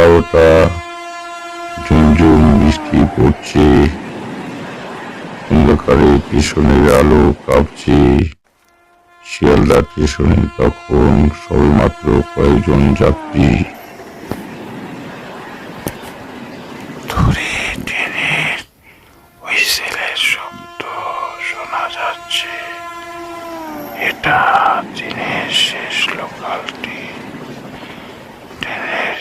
আবহাওয়াটা ঝুমঝুম বৃষ্টি পড়ছে। অন্ধকারে স্টেশনের আলো কাঁপছে। শিয়ালদা স্টেশনে তখন সবেমাত্র কয়েকজন যাত্রী। ট্রেনের এটা দিনের শেষ লোকালটি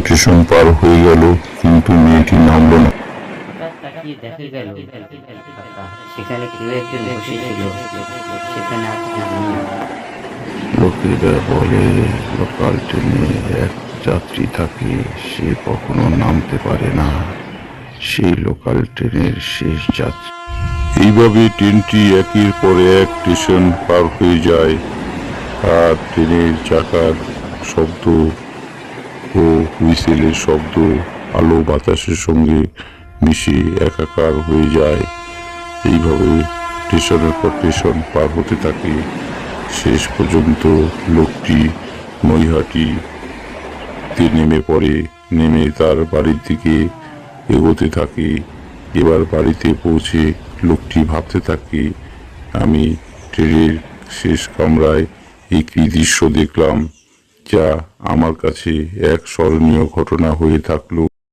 স্টেশন পার হয়ে গেল কিন্তু মেয়েটি নামলো না। হঠাৎ দেখা গেল? সেখানে কেউ একজন বসেছিল। সেখানে আর কেউ নেই। লোকেরা বলে লোকাল ট্রেনে এক যাত্রী থাকে সে কখনো নামতে পারে না। সেই লোকাল ট্রেনের শেষ যাত্রী। এইভাবে ট্রেনটি একের পর এক স্টেশন পার হয়ে যায়। আর ট্রেনের চাকার শব্দ ও হুইসেলের শব্দ, আলো বাতাসের সঙ্গে মিশে একাকার হয়ে যায়। এইভাবে স্টেশনের পর স্টেশন পার হতে থাকে। শেষ পর্যন্ত লোকটি নৈহাটিতে নেমে পড়ে। নেমে তার বাড়ির দিকে এগোতে থাকে। এবার বাড়িতে পৌঁছে লোকটি ভাবতে থাকে, আমি ট্রেনের শেষ কামরায় এই কী দৃশ্য দেখলাম। যা আমার কাছে এক স্মরণীয় ঘটনা হয়ে থাকল।